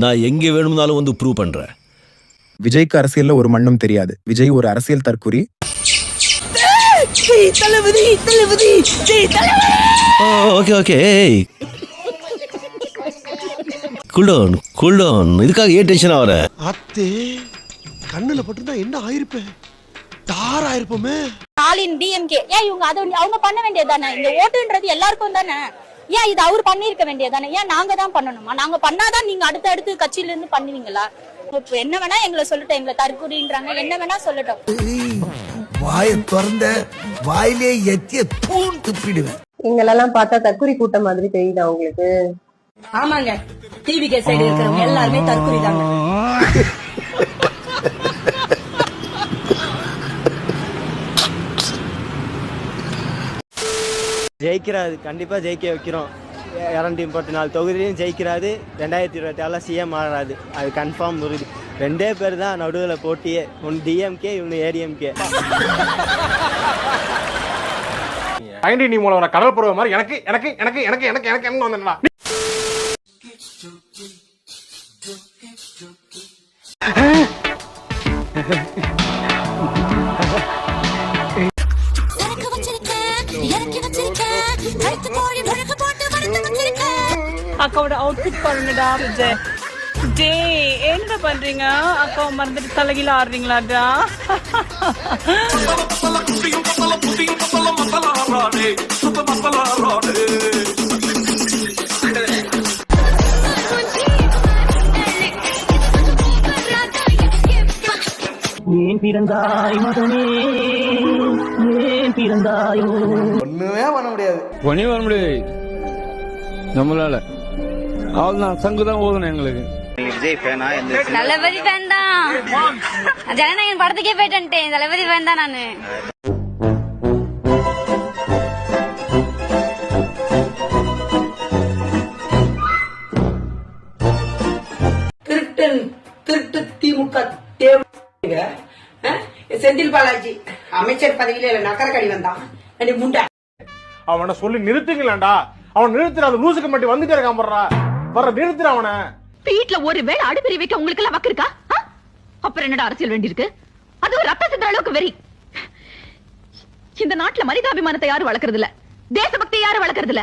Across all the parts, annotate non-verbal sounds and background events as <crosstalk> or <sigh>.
நான் எங்க வேணும்னாலும் வந்து ப்ரூவ் பண்றேன். விஜய்க்கு அரசியல்ல ஒரு மண்ணும் தெரியாது. விஜய் ஒரு அரசியல் தற்குறி. ஓகே ஓகே கூல்டவுன் கூல்டவுன் இதுக்காக ஏன் டென்ஷன் ஆகிற? அத்தே கண்ணுல பட்டிருந்தா என்ன ஆயிருப்பேன் தார் ஆயிருப்போமே. ஸ்டாலின் டிஎம்கே ஏன் இவங்க அதை அவங்க பண்ண வேண்டியது தானே இந்த ஓட்டுன்றது எல்லாருக்கும் தானே? ஏன் இது அவர் பண்ணியிருக்க வேண்டியது தானே ஏன் நாங்க தான் பண்ணணுமா? நாங்க பண்ணாதான் நீங்க அடுத்த அடுத்து கட்சியில இருந்து பண்ணுவீங்களா? இப்ப என்ன வேணா எங்களை சொல்லட்டும் எங்களை தற்கொலைன்றாங்க என்ன வேணா சொல்லட்டும். வாயை திறந்த வாயிலே எத்திய தூண் துப்பிடுவேன். எங்களெல்லாம் பார்த்தா தற்குறி கூட்டம் மாதிரி தெரியுதா உங்களுக்கு? ஆமாங்க. டிவி கே சைடு இருக்கிறவங்க எல்லாருமே தற்கொலை தாங்க. ஜெயிக்கிறாரு. கண்டிப்பாக ஜெயிக்க வைக்கிறோம். இரநூத்தி முப்பத்தி நாலு தொகுதியிலையும் ஜெயிக்கிறாரு. ரெண்டாயிரத்தி இருபத்தி ஆறில் சிஎம் ஆகிறாரு அது கன்ஃபார்ம் உறுதி. ரெண்டே பேர் தான் நடுவில் போட்டியே. ஒன்று டிஎம்கே இவனு ஏடிஎம்கே ஐண்டி நீ மூலம் கடல் பருவ மாதிரி எனக்கு எனக்கு எனக்கு எனக்கு எனக்கு எனக்கு என்ன வந்தா அக்காவோட அவுட்ஃபிட் பாருங்கடா விஜய். டே என்ன பண்றீங்க? அக்காவை மறந்துட்டு தலைகீழ ஆடுறீங்களாடா? ஏன் பிறந்தாய் மகனே? ஏன் பிறந்தாயோ? ஒண்ணுமே பண்ண முடியாது. பண்ணி வர முடியாது நம்மளால அவ்வளவுதான் சங்கு தான் ஓதணும் எங்களுக்கு. தளபதி ஃபேன் தான். ஜனநாயகன் படத்துக்கே போயிட்டேன் தளபதி ஃபேன் தான் நானு. திருட்டன் திருட்டு திமுக தேவை செந்தில் பாலாஜி அமைச்சர் பதவியில இல்ல நகரக்கடி வந்தான். முண்டை அவனை சொல்லி நிறுத்துங்களேன்டா. அவன் நிறுத்துற அந்த லூசுக்கு மட்டும் வந்துட்டே இருக்கான் போடுறா வர நிறுத்துற அவனை. வீட்ல ஒரு வேளை அடுப்பெரி வைக்க உங்களுக்கு எல்லாம் வக்கு இருக்கா? அப்புறம் என்னடா அரசியல் வேண்டியிருக்கு? அது ஒரு ரத்த சிந்துற அளவுக்கு வெறி. இந்த நாட்டுல மனிதாபிமானத்தை யாரும் வளர்க்கறது இல்ல தேசபக்தியை யாரும் வளர்க்கறது இல்ல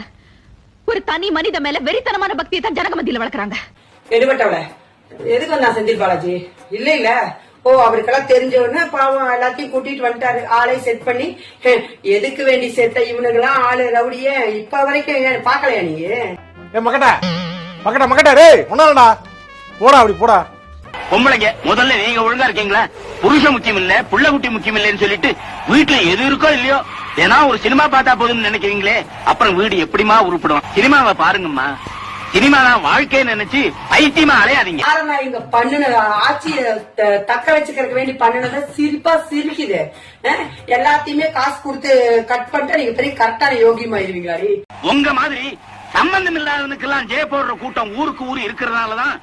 ஒரு தனி மனித மேல வெறித்தனமான பக்தியை தான் ஜனக மத்தியில வளர்க்கறாங்க. எடுபட்டவள எதுக்கு வந்தான் செந்தில் பாலாஜி? இல்ல இல்ல ஓ அவருக்கெல்லாம் தெரிஞ்ச உடனே பாவம் எல்லாத்தையும் கூட்டிட்டு வந்துட்டாரு. ஆளை செட் பண்ணி எதுக்கு வேண்டி சேர்த்த இவனுங்கெல்லாம் ஆளு ரவுடிய இப்ப வரைக்கும் பாக்கலையா நீ? ஏ மக்கட்ட மக்கட்ட டேய் ஒன்னாலடா போடா அப்படி போடா. பொம்பளைங்க முதல்ல நீங்க ஒழுங்கா இருக்கீங்களா? புருஷன் முக்கியம் இல்ல புள்ள குட்டி முக்கியம் இல்லைன்னு சொல்லிட்டு வீட்டுல எது இருக்கோ இல்லையோ ஏன்னா ஒரு சினிமா பார்த்தா போதும்னு நினைக்கிறீங்களே அப்புறம் வீடு எப்படிமா உருப்படும்? சினிமாவை பாருங்கம்மா. சினிமா தான் வாழ்க்கைன்னு நினைச்சு பைத்தியமா அலையாதீங்க. இங்க பண்ணுன ஆட்சிய தக்க வச்சுக்கிறதுக்கு வேண்டி பண்ணுனத சிரிப்பா சிரிக்குது. எல்லாத்தையுமே காசு கொடுத்து கட் பண்ணிட்டு நீங்க பெரிய கரெக்டான யோகியமாயிருவீங்களா உங்க மாதிரி சம்பந்தம் இல்லாதவனுக்கெல்லாம் ஜெய போடுற கூட்டம் ஊருக்கு ஊரு இருக்கிறதுனாலதான்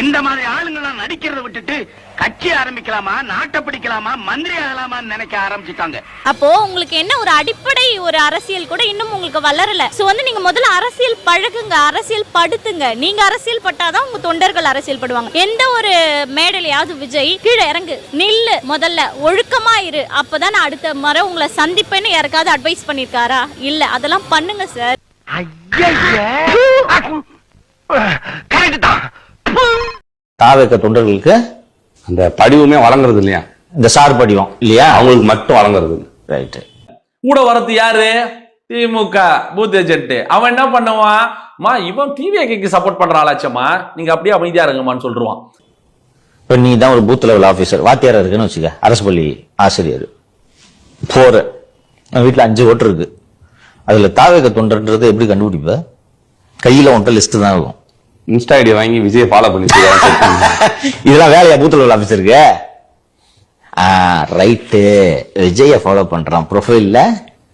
இந்த மாதிரி ஆளுங்கெல்லாம் நடிக்கிறத விட்டுட்டு கட்சி ஆரம்பிக்கலாமா நாட்டை பிடிக்கலாமா மந்திரி ஆகலாமான்னு நினைக்க ஆரம்பிச்சுட்டாங்க. அப்போ உங்களுக்கு என்ன ஒரு அடிப்படை ஒரு அரசியல் கூட இன்னும் உங்களுக்கு வளரல? சோ வந்து நீங்க முதல்ல அரசியல் பழகுங்க அரசியல் படுத்துங்க. நீங்க அரசியல் பட்டாதான் உங்க தொண்டர்கள் அரசியல் படுவாங்க. எந்த ஒரு மேடையிலயாவது விஜய் கீழே இறங்கு நில்லு முதல்ல ஒழுக்கமா இரு. அப்பதான் நான் அடுத்த முறை உங்களை சந்திப்பேன்னு யாருக்காவது அட்வைஸ் பண்ணிருக்காரா இல்ல அதெல்லாம் பண்ணுங்க சார் கரெக்ட் தான். தாவேக்க தொண்டர்களுக்கு அந்த படிவுமே வழங்குறது இல்லையா? இந்த சார் படிவம். இல்லையா? அவங்களுக்கு மட்டும் வழங்குறது ரைட்டு கூட வரது யாரு? திமுக பூத் ஏஜென்ட் அவன் என்ன பண்ணுவான்? மா இவன் டிவிக்கு சப்போர்ட் பண்ற ஆளாச்சம்மா. நீங்க அப்படியே அமைதியா இருங்கம்மான்னு சொல்லிருவான் இப்போ நீ தான் ஒரு பூத் லெவல் ஆஃபீஸர் வாத்தியாரா இருக்குன்னு வச்சுக்க. அரசு பள்ளி ஆசிரியர். போற. வீட்டில் அஞ்சு ஓட்டு இருக்கு. அதுல தாவேக்க தொண்டர்ன்றது எப்படி கண்டுபிடிப்ப? கையில உன்ட்ட லிஸ்ட் தான் இருக்கும். இன்ஸ்டா ஐடி வாங்கி விஜய் ஃபாலோ பண்ணி இதெல்லாம் வேலையா பூத் லெவல் ஆஃபீஸருக்கு ஆ ரைட்டு விஜய ஃபாலோ பண்றான். ப்ரொஃபைல்ல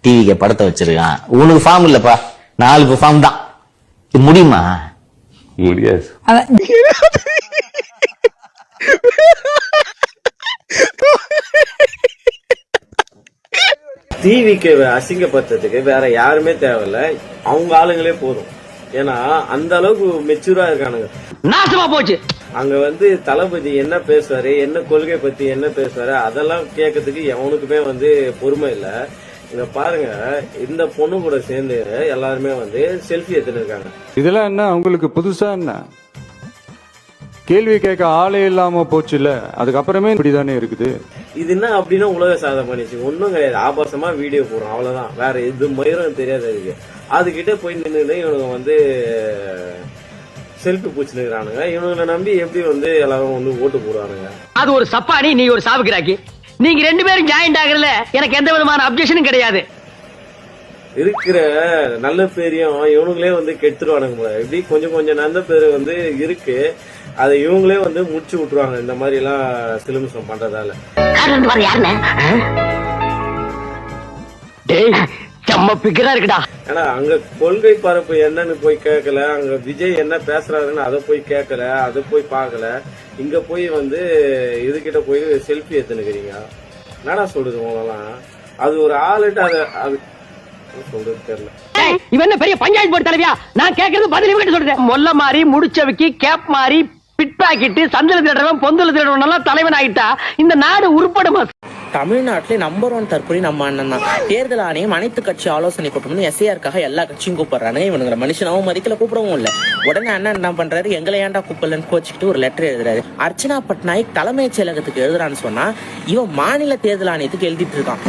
டிவிக்கு படத்தை வச்சிருக்கான். உனக்கு ஃபார்ம் இல்லப்பா. நாலு ஃபார்ம் தான். இது முடியுமா? முடியாது. டிவிக்கு <laughs> அசிங்கப்படுத்துறதுக்கு வேற யாருமே தேவையில்ல. அவங்க ஆளுங்களே போதும். ஏன்னா அந்த அளவுக்கு மெச்சூரா இருக்கானுங்க. நாசமா போச்சு. அங்க வந்து தளபதி என்ன பேசுவாரு என்ன கொள்கை பத்தி என்ன பேசுவாரு அதெல்லாம் கேட்கறதுக்கு எவனுக்குமே வந்து பொறுமை இல்ல. இங்க பாருங்க இந்த பொண்ணு கூட சேர்ந்து எல்லாருமே வந்து செல்ஃபி எடுத்துட்டு இருக்காங்க. இதெல்லாம் என்ன உங்களுக்கு புதுசா என்ன? கேள்வி கேட்க ஆளே இல்லாம போச்சுல அதுக்கப்புறமே இப்படிதானே இருக்குது? இது என்ன அப்படின்னா உலக சாதனை பண்ணிச்சு. ஒன்றும் கிடையாது. ஆபாசமா வீடியோ போடுறோம். அவ்வளவுதான். வேற எது மயிரும் தெரியாது அதுக்கு. அதுகிட்ட போய் நின்றுட்டு இவனுங்க வந்து செல்ஃபி பூச்சினுக்கிறானுங்க இவனுங்களை நம்பி எப்படி வந்து எல்லாரும் வந்து ஓட்டு போடுவானுங்க? அது ஒரு சப்பானி நீ ஒரு சாவுக்கிறாக்கி நீங்க ரெண்டு பேரும் ஜாயிண்ட் ஆகல எனக்கு எந்த விதமான அப்ஜெக்ஷனும் கிடையாது. இருக்கிற நல்ல பேரையும் இவனுங்களே வந்து கெடுத்துருவானுங்க எப்படி கொஞ்சம் கொஞ்சம் நல்ல பேர் வந்து இருக்கு. அதை இவங்களே வந்து முடிச்சு விட்டுருவாங்க. இந்த மாதிரி எல்லாம் சிலுமிசம் பண்றதால. ஏன்னா அங்க கொள்கை பரப்பு என்னன்னு போய் கேட்கல அங்க விஜய் என்ன பேசுறாருன்னு அதை போய் கேட்கல அதை போய் பார்க்கல. இங்க போய் வந்து இதுகிட்ட போய் செல்ஃபி எடுத்துனுக்கிறீங்க. என்னடா சொல்றது உங்களெல்லாம்? அது ஒரு ஆளுட்டு அதை அது சொல்றது தெரியல. இவன் என்ன பெரிய பஞ்சாயத்து போர்டு தலைவியா? நான் கேக்குறது பதில் சொல்றேன். மொல்ல மாறி முடிச்சவைக்கு கேப் மாறி பிட் சந்தல திருடுறவன் பொந்தல திருடுறவன் எல்லாம் தலைவன் ஆகிட்டா இந்த நாடு உருப்படுமா தமிழ்நாட்டிலே நம்பர் ஒன் தற்கொலை நம்ம அண்ணன் தான். தேர்தல் ஆணையம் அனைத்து கட்சி ஆலோசனை கூட்டம்னு எஸ்ஐஆருக்காக எல்லா கட்சியும் கூப்பிடுறானுங்க. இவனுங்களை மனுஷனாவும் மதிக்கல கூப்பிடவும் இல்ல. உடனே அண்ணன் என்ன பண்றாரு? எங்களை ஏன்டா கூப்பிடலன்னு கோச்சிக்கிட்டு ஒரு லெட்டர் எழுதுறாரு. அர்ச்சனா பட்நாயக் தலைமைச் செயலகத்துக்கு எழுதுறான்னு சொன்னா இவன் மாநில தேர்தல் ஆணையத்துக்கு எழுதிட்டு இருக்கான்.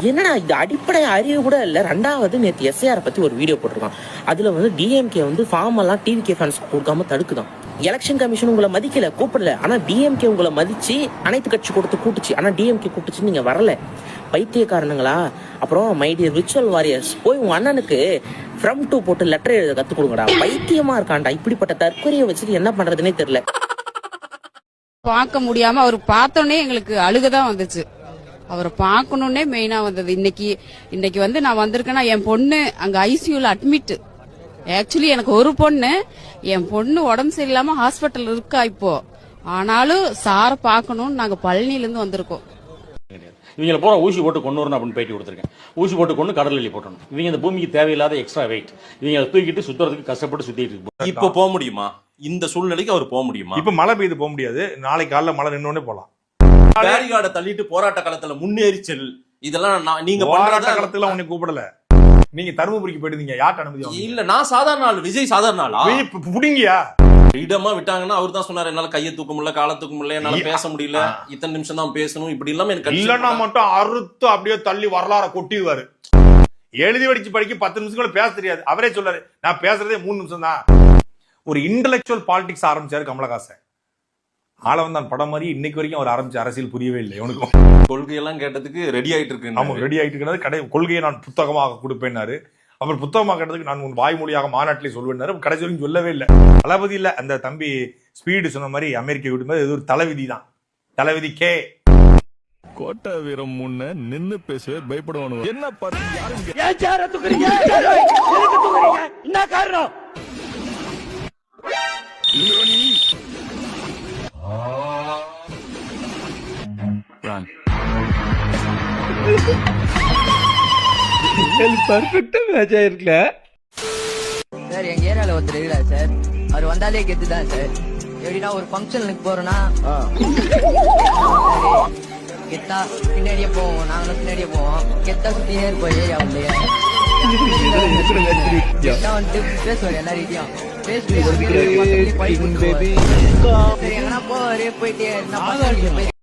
என்னடா இது? அடிப்படை அறிவு கூட இல்ல. ரெண்டாவது நேற்று எஸ்ஐஆர் பத்தி ஒரு வீடியோ போட்டிருக்கான். அதுல வந்து டிஎம்கே வந்து ஃபார்ம் எல்லாம் டிவிகே ஃபேன்ஸ் கொடுக்காம தடுக்குதான். எலெக்ஷன் கமிஷன் உங்களை மதிக்கல கூப்பிடல. ஆனா டிஎம்கே உங்களை மதிச்சு அனைத்து கட்சி கொடுத்து கூட்டுச்சு. ஆனா டிஎம்கே கூட்டுச்சு நீங்க வரல. பைத்தியக்காரனுங்களா? அப்புறம் மைடியர் ரிச்சுவல் வாரியர்ஸ் போய் உங்க அண்ணனுக்கு ஃப்ரம் டூ போட்டு லெட்டர் எழுத கத்து கொடுங்கடா. பைத்தியமா இருக்கான்டா. இப்படிப்பட்ட தற்கொலையை வச்சுட்டு என்ன பண்றதுனே தெரியல. பார்க்க முடியாம அவர் பார்த்தோன்னே எங்களுக்கு அழுகதான் வந்துச்சு. அவரை பார்க்கணுன்னே மெயினா வந்தது. இன்னைக்கு இன்னைக்கு வந்து நான் வந்திருக்கேன்னா என் பொண்ணு அங்க ஐசியூல அட்மிட் ஆக்சுவலி எனக்கு ஒரு பொண்ணு. என் பொண்ணு உடம்பு சரியில்லாம ஹாஸ்பிட்டல் இருக்கா இப்போ. ஆனாலும் சாரை பார்க்கணும்னு நாங்க பழனில இருந்து வந்திருக்கோம். இவங்கள பூரா ஊசி போட்டு கொண்டு வரணும் அப்படின்னு பேட்டி கொடுத்துருக்கேன். ஊசி போட்டு கொண்டு கடலில் போட்டணும். இவங்க இந்த பூமிக்கு தேவையில்லாத எக்ஸ்ட்ரா வெயிட் இவங்களை தூக்கிட்டு சுத்துறதுக்கு கஷ்டப்பட்டு சுத்திட்டு இருக்கு இப்ப போக முடியுமா? இந்த சூழ்நிலைக்கு அவர் போக முடியுமா? இப்ப மழை பெய்து போக முடியாது. நாளைக்கு காலைல மழை நின்னோடனே போலாம். பேரிகார்டை தள்ளிட்டு போராட்ட காலத்துல முன்னேறி செல். இதெல்லாம் நான் நீங்க போராட்ட காலத்துல உன்னை கூப்பிடல. நீங்க தருமபுரிக்கு போயிட்டு யார்ட்ட அனுமதி? இல்ல நான் சாதாரண ஆள் விஜய் சாதாரண ஆளா? புடிங்கியா? ஃப்ரீடமா விட்டாங்கன்னா அவர் தான் சொன்னாரு என்னால கையை தூக்க முடியல காலை தூக்க முடியல என்னால பேச முடியல இத்தனை நிமிஷம் தான் பேசணும் இப்படி இல்லாம எனக்கு இல்லன்னா மட்டும் அறுத்து அப்படியே தள்ளி வரலாற கொட்டிடுவாரு. எழுதி வடிச்சு படிக்க பத்து நிமிஷம் கூட பேச தெரியாது. அவரே சொல்லாரு நான் பேசுறதே மூணு நிமிஷம் தான் ஒரு இன்டலெக்சுவல் பாலிடிக்ஸ் ஆரம்பிச்சாரு கமலஹாசன். ஆளவந்தான் படம் மாதிரி இன்னைக்கு வரைக்கும் அவர் ஆரம்பிச்ச அரசியல் புரியவே இல்லை இவனுக்கும் கொள்கையெல்லாம் கேட்டதுக்கு ரெடி ஆயிட்டு இருக்கு ஆமா ரெடி ஆயிட்டு இருக்கிறது கடை கொள்கையை நான் புத்தகமாக கொடுப்பேன்னாரு. அப்புறம் புத்தகமாக கேட்டதுக்கு நான் உன் வாய்மொழியாக மாநாட்டிலே சொல்வேன்னாரு கடைசி வரைக்கும் சொல்லவே இல்லை. தளபதி இல்ல அந்த தம்பி ஸ்பீடு சொன்ன மாதிரி அமெரிக்க விடும்போது இது ஒரு தலைவிதி தான். தலைவிதி கே. கோட்டை வீரம் முன்ன நின்னு பேசவே பயப்படுவானு. என்ன பார்த்து யாரும் என்ன காரணம்? சார் எங்க ஏரியால ஒருத்தர் இருக்கிறார் சார் அவர் வந்தாலே கெத்து தான் சார் எப்படின்னா ஒரு ஃபங்க்ஷனுக்கு போறோம்னா கெத்தா பின்னாடியே போவோம் நாங்களும் பின்னாடியே போவோம் கெத்தா சுத்தினே இருப்போம் ஏரியா உள்ளே கெத்தா வந்துட்டு பேசுவார் எல்லார்கிட்டயும் போவாரு போயிட்டு